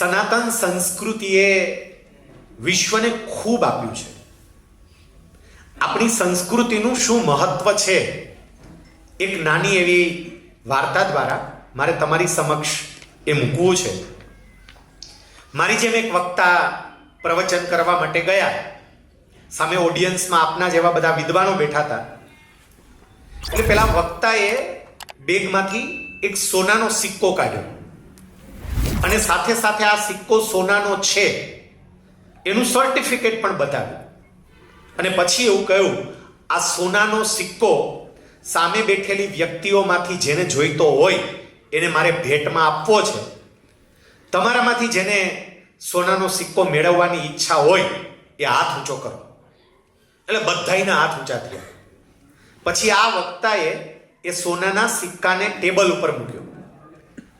સનાતન સંસ્કૃતિએ વિશ્વને ખૂબ આપ્યું છે. આપણી સંસ્કૃતિનું શું મહત્વ છે? એક નાની એવી વાર્તા દ્વારા મારે તમારી સમક્ષ એ મૂકવું છે. મારી જેમ એક વક્તા પ્રવચન કરવા માટે ગયા. સામે ઓડિયન્સમાં આપના જેવા બધા વિદ્વાનો બેઠા હતા. એટલે પેલા વક્તાએ બેગમાંથી એક સોનાનો સિક્કો કાઢ્યો. અને સાથે સાથે આ સિક્કો સોનાનો છે, એનું સર્ટિફિકેટ પણ બતાવ્યું. અને પછી એવું કહ્યું, આ સોનાનો સિક્કો સામે બેઠેલી વ્યક્તિઓમાંથી જેને જોઈતો હોય, એને મારે ભેટમાં આપવો છે. તમારામાંથી જેને સોનાનો સિક્કો મેળવવાની ઈચ્છા હોય, એ હાથ ઊંચો કરો. એટલે બધાયના હાથ ઊંચા થયા પછી આ વક્તાએ એ સોનાના સિક્કાને ટેબલ ઉપર મૂક્યો.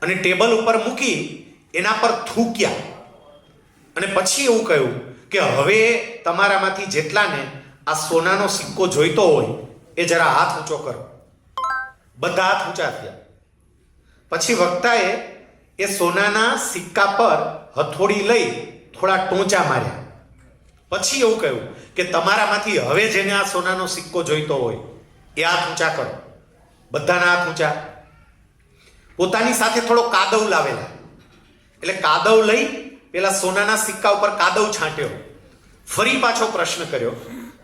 અને ટેબલ ઉપર મૂકી એના પર થૂક્યા. અને પછી એવું કહ્યું કે હવે તમારામાંથી જેટલાને આ સોનાનો સિક્કો જોઈતો હોય, એ જરા હાથ ઊંચો કરો. બધા હાથ ઊંચા થયા. પછી વક્તાએ એ સોનાના સિક્કા પર હથોડી લઈ થોડા ટોંચા માર્યા. પછી એવું કહ્યું કે તમારામાંથી હવે જેને આ સોનાનો સિક્કો જોઈતો હોય, એ હાથ ઊંચા કરો. બધાના હાથ ઊંચા. પોતાની સાથે થોડો કાદવ લાવેલા. એટલે કાદવ લઈ પેલા સોનાના સિક્કા ઉપર કાદવ છાંટ્યો. ફરી પાછો પ્રશ્ન કર્યો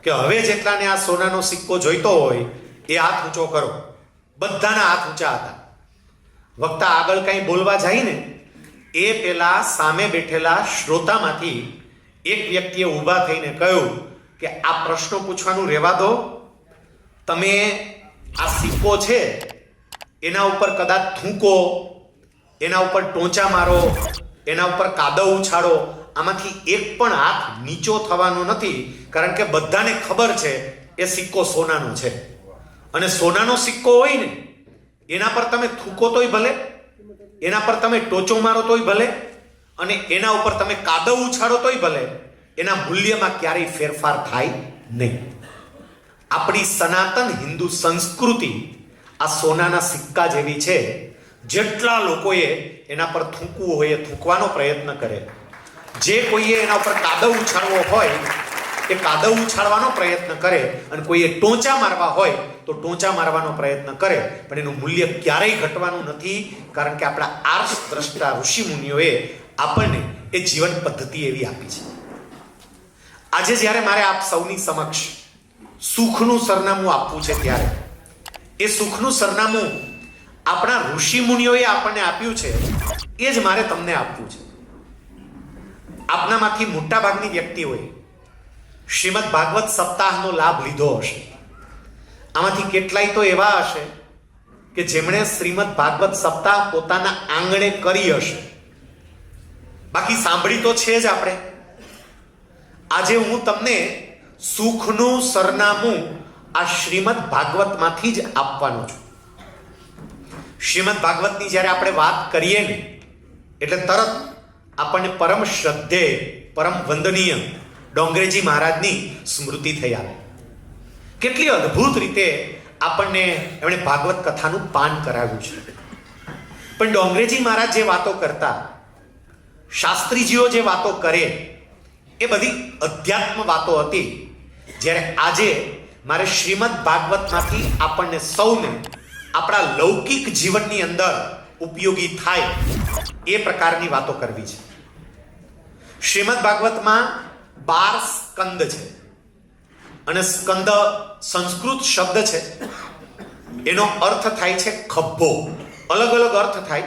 કે હવે જેટલાને આ સોનાનો સિક્કો જોઈતો હોય, એ હાથ ઊંચો કરો. બધાના હાથ ઊંચા હતા. વક્તા આગળ કંઈ બોલવા જાય ને, એ પેલા સામે બેઠેલા શ્રોતામાંથી એક વ્યક્તિએ ઊભા થઈને કહ્યું કે આ પ્રશ્નો પૂછવાનું રહેવા દો. તમે આ સિક્કો છે, એના ઉપર કદાચ થૂંકો એના ઉપર ટોંચા મારો, એના ઉપર કાદવ ઉછાળો, આમાંથી એક પણ હાથ નીચો થવાનો નથી, કારણ કે બધાને ખબર છે એ સિક્કો સોનાનો છે. અને સોનાનો સિક્કો હોય ને, એના પર તમે થૂકો તોય ભલે, એના પર તમે ટોચો મારો તોય ભલે, અને એના ઉપર તમે કાદવ ઉછાળો તોય ભલે, એના મૂલ્યમાં ક્યારેય ફેરફાર થાય નહીં. આપણી સનાતન હિન્દુ સંસ્કૃતિ આ સોનાના સિક્કા જેવી છે જેટલા લોકોએ એના પર થૂંકવું હોય એ થૂંકવાનો પ્રયત્ન કરે. જે કોઈએ એના પર કાદવ ઉછાળવો હોય, એ કાદવ ઉછાળવાનો પ્રયત્ન કરે અને કોઈએ ટોંચા મારવા હોય, તો ટોંચા મારવાનો પ્રયત્ન કરે. પણ એનું મૂલ્ય ક્યારેય ઘટવાનું નથી, કારણ કે આપણા આર્ષ દ્રષ્ટા ઋષિ મુનિઓએ આપણને એ જીવન પદ્ધતિ એવી આપી છે. આજે જ્યારે મારે આપ સૌની સમક્ષ સુખનું સરનામું આપવું છે ત્યારે, એ સુખનું સરનામું આપણા ઋષિ મુનિઓએ આપણને આપ્યું છે, એ જ મારે તમને આપવું છે. આપનામાંથી મોટા ભાગની વ્યક્તિઓએ શ્રીમદ ભાગવત સપ્તાહનો લાભ લીધો હશે. આમાંથી કેટલાય તો એવા હશે કે જેમણે શ્રીમદ ભાગવત સપ્તાહ પોતાના આંગણે કરી હશે. બાકી સાંભળી તો છે જ આપણે. આજે હું તમને સુખનું સરનામું આ શ્રીમદ ભાગવતમાંથી જ આપવાનું છું. શ્રીમદ ભાગવતની જ્યારે આપણે વાત કરીએ ને, એટલે તરત આપણને પરમ શ્રદ્ધે, પરમ વંદનીય ડોંગરેજી મહારાજની સ્મૃતિ થઈ આવે. કેટલી અદ્ભુત રીતે આપણને એમણે ભાગવત કથાનું પાન કરાવ્યું છે. પણ ડોંગરેજી મહારાજ જે વાતો કરતા, શાસ્ત્રીજીઓ જે વાતો કરે, એ બધી અધ્યાત્મ વાતો હતી. જ્યારે આજે મારે શ્રીમદ ભાગવતમાંથી આપણને સૌને આપણા લૌકિક જીવનની અંદર ઉપયોગી થાય એ પ્રકારની વાતો કરવી છે. શ્રીમદ ભાગવતમાં બાર સ્કંદ છે. અને સ્કંદ સંસ્કૃત શબ્દ છે. એનો અર્થ થાય છે ખભ્ભો અલગ અલગ અર્થ થાય.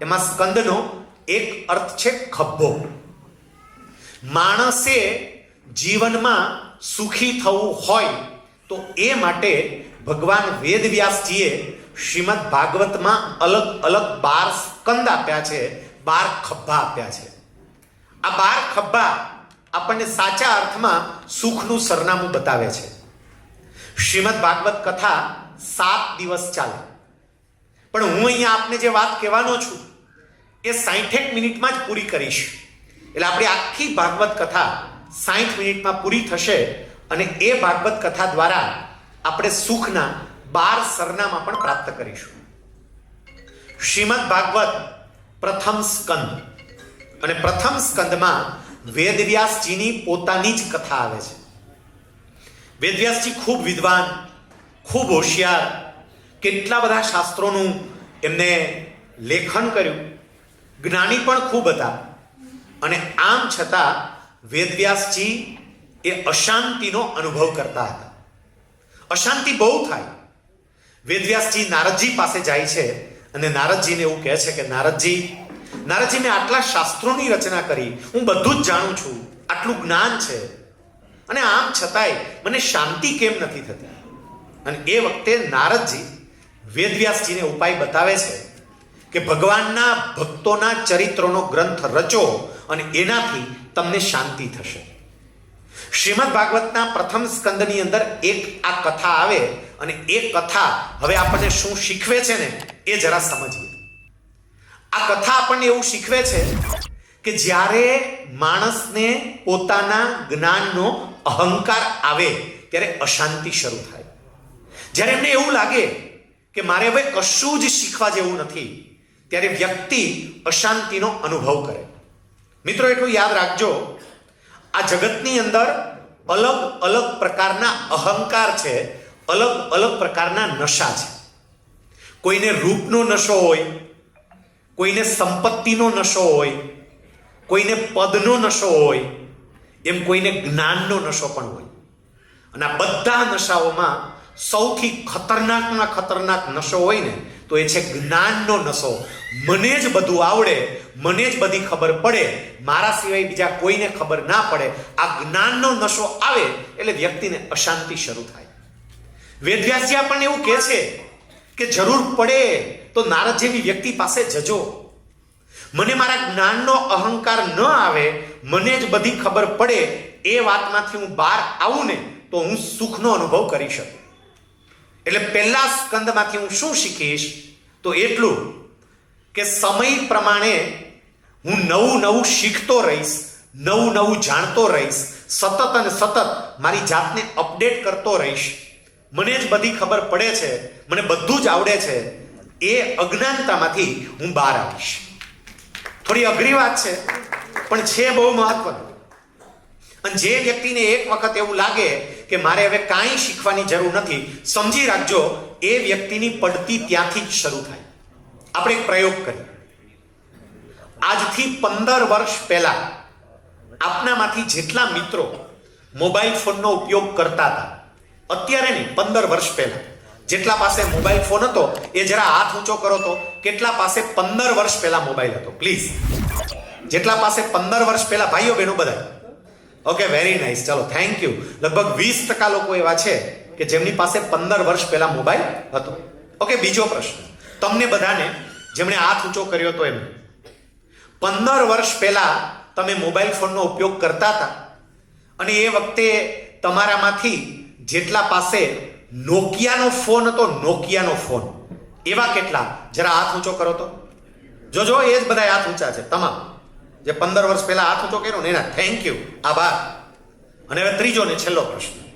એમાં સ્કંદનો એક અર્થ છે ખભ્ભો માણસે જીવનમાં સુખી થવું હોય તો એ માટે ભગવાન વેદવ્યાસજીએ શ્રીમદ ભાગવતમાં અલગ અલગ બાર સ્કંદ આપ્યા છે, બાર ખભા આપ્યા છે. આ બાર ખભા આપણને સાચા અર્થમાં સુખનું સરનામું બતાવે છે. શ્રીમદ ભાગવત કથા સાત દિવસ ચાલે. પણ હું અહીંયા આપને જે વાત કહેવાનો છું, એ સાહીઠેક મિનિટમાં જ પૂરી કરીશ. એટલે આપણી આખી ભાગવત કથા સાઠ મિનિટમાં પૂરી થશે અને એ ભાગવત કથા દ્વારા આપણે સુખના બાર સરનામા પણ પ્રાપ્ત કરીશું. શ્રીમદ ભાગવત પ્રથમ સ્કંદ. અને પ્રથમ સ્કંદમાં વેદવ્યાસજીની પોતાની જ કથા આવે છે. વેદવ્યાસજી ખૂબ વિદ્વાન, ખૂબ હોશિયાર, કેટલા બધા શાસ્ત્રોનું એમને લેખન કર્યું. જ્ઞાની પણ ખૂબ હતા. અને આમ છતાં વેદવ્યાસજી એ અશાંતિનો અનુભવ કરતા હતા. અશાંતિ બહુ થાય. વેદવ્યાસજી નારદજી પાસે જાય છે અને નારદજીને એવું કહે છે કે, નારદજી નારદજી, મેં આટલા શાસ્ત્રોની રચના કરી. હું બધું જ જાણું છું. આટલું જ્ઞાન છે. અને આમ છતાંય મને શાંતિ કેમ નથી થતી? અને એ વખતે નારદજી વેદવ્યાસજીને ઉપાય બતાવે છે કે, ભગવાનના ભક્તોના ચરિત્રોનો ગ્રંથ રચો અને એનાથી તમને શાંતિ થશે. શ્રીમદ ભાગવતના પ્રથમ સ્કંદની અંદર એક આ કથા આવે અને એ કથા હવે આપણને શું શીખવે છે ને, એ જરા સમજીએ. આ કથા આપણને એવું શીખવે છે કે જ્યારે માણસને પોતાના જ્ઞાનનો અહંકાર આવે, ત્યારે અશાંતિ શરૂ થાય. જ્યારે એમને એવું લાગે કે મારે હવે કશું જ શીખવા જેવું નથી, ત્યારે વ્યક્તિ અશાંતિનો અનુભવ કરે. મિત્રો, એટલું યાદ રાખજો, આ જગતની અંદર અલગ અલગ પ્રકારના અહંકાર છે અલગ અલગ પ્રકારના નશા છે. કોઈને રૂપનો નશો હોય, કોઈને સંપત્તિનો નશો હોય, કોઈને પદનો નશો હોય, એમ કોઈને જ્ઞાનનો નશો પણ હોય. અને આ બધા નશાઓમાં સૌથી ખતરનાકમાં ખતરનાક નશો હોય ને, તો એ છે જ્ઞાનનો નશો. મને જ બધું આવડે, મને જ બધી ખબર પડે, મારા સિવાય બીજા કોઈને ખબર ના પડે. આ જ્ઞાનનો નશો આવે એટલે વ્યક્તિને અશાંતિ શરૂ થાય. વેદવ્યાસજી આપણને એવું કહે છે કે જરૂર પડે તો નારદ જેવી વ્યક્તિ પાસે જજો. મને મારા જ્ઞાનનો અહંકાર ન આવે, મને જ બધી ખબર પડે, એ વાતમાંથી હું બહાર આવું ને તો હું સુખનો અનુભવ કરી શકું. એટલે પહેલા સ્કંદમાંથી હું શું શીખીશ? તો એટલું કે સમય પ્રમાણે હું નવું નવું શીખતો રહીશ, નવું નવું જાણતો રહીશ, સતત અને સતત મારી જાતને અપડેટ કરતો રહીશ. મને જ બધી ખબર પડે છે, મને બધું જ આવડે છે, એ અજ્ઞાનતામાંથી હું બહાર આવીશ. થોડી અઘરી વાત છે, પણ છે બહુ મહત્વનું. અને જે વ્યક્તિને એક વખત એવું લાગે કે મારે હવે કાંઈ શીખવાની જરૂર નથી, સમજી રાખજો, એ વ્યક્તિની પડતી ત્યાંથી જ શરૂ થાય. આપણે એક પ્રયોગ કરીએ. આજથી પંદર વર્ષ પહેલા આપનામાંથી જેટલા મિત્રો મોબાઈલ ફોનનો ઉપયોગ કરતા હતા અત્યારે નહીં, પંદર વર્ષ પહેલા. જેટલા પાસે મોબાઈલ ફોન હતો, એ જરા હાથ ઊંચો કરો તો. કેટલા પાસે પંદર વર્ષ પહેલા મોબાઈલ હતો, પ્લીઝ. જેટલા પાસે પંદર વર્ષ પહેલા ભાઈઓ બહેનો બધા ઓકે વેરી નાઇસ ચલો થેન્ક યુ લગભગ વીસ ટકા લોકો એવા છે કે જેમની પાસે પંદર વર્ષ પહેલા મોબાઈલ હતો. ઓકે બીજો પ્રશ્ન. તમને બધાને જેમણે હાથ ઊંચો કર્યો હતો એમને પંદર વર્ષ પહેલા તમે મોબાઈલ ફોનનો ઉપયોગ કરતા હતા. અને એ વખતે તમારામાંથી જેટલા પાસે નોકિયાનો ફોન હતો, નોકિયાનો ફોન. એવા કેટલા? જરા હાથ ઊંચો કરો તો. જોજો એ જ બધા હાથ ઊંચા છે. તમામ. જે પંદર વર્ષ પહેલા હાથ ઊંચો કર્યો ને એના થેન્ક યુ આભાર. અને હવે ત્રીજો ને છેલ્લો પ્રશ્ન.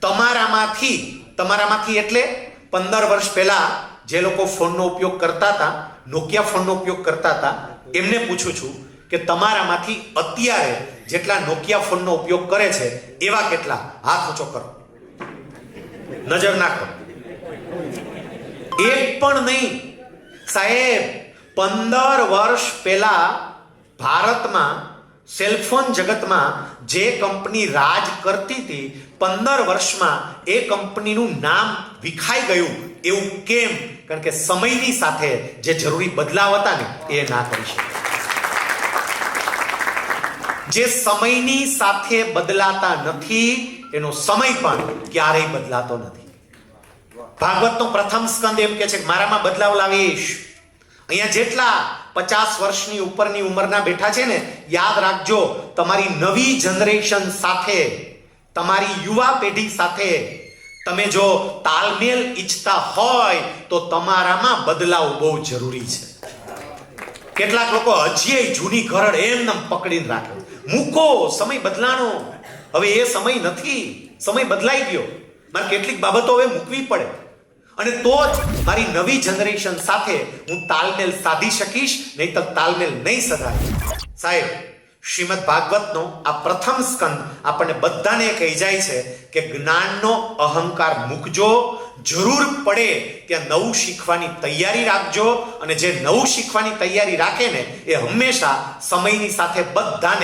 તમારામાંથી તમારામાંથી એટલે પંદર વર્ષ પહેલા જે લોકો ફોનનો ઉપયોગ કરતા હતા, નોકિયા ફોનનો ઉપયોગ કરતા હતા, એમને પૂછું છું કે તમારામાંથી અત્યારે જેટલા નોકિયા ફોનનો ઉપયોગ કરે છે, એવા કેટલા? હાથ ઊંચો કરો. નજર નાખો. એક પણ નહીં. સાહેબ, પંદર વર્ષ પહેલા ભારતમાં સેલફોન જગતમાં જે કંપની રાજ કરતી હતી, પંદર વર્ષમાં એ કંપનીનું નામ વિખાઈ ગયું. એવું કેમ? કારણ કે સમયની સાથે જે જરૂરી બદલાવ હતા ને, એ ના કરી શકે જે સમયની સાથે બદલાતા નથી, એનો સમય પણ ક્યારેય બદલાતો નથી. ભાગવતનો પ્રથમ સ્કંદ એમ કે છે કે મારામાં બદલાવ લાવીશ. અહીંયા જેટલા પચાસ વર્ષની ઉપરની ઉંમરના બેઠા છે ને, યાદ રાખજો, તમારી નવી જનરેશન સાથે, તમારી યુવા પેઢી સાથે, તમે જો તાલમેલ ઈચ્છતા હોય, તો તમારામાં બદલાવ બહુ જરૂરી છે. કેટલાક લોકો હજીય જૂની ઘરડ એમને પકડીને રાખે મૂકો, સમય બદલાનો હવે એ સમય નથી. સમય બદલાઈ ગયો. મારે કેટલીક બાબતો હવે મૂકવી પડે. અને તો જ મારી નવી જનરેશન સાથે હું તાલમેલ સાધી શકીશ નહીં તો તાલમેલ નહીં સધાય. સાહેબ, શ્રીમદ ભાગવતનો આ પ્રથમ સ્કંદ આપણને બધાને કહી જાય છે કે જ્ઞાનનો અહંકાર મૂકજો, જરૂર પડે ત્યાં નવું શીખવાની તૈયારી રાખજો, અને જે નવું શીખવાની તૈયારી રાખે ને, એ હંમેશા સમયની સાથે બધાને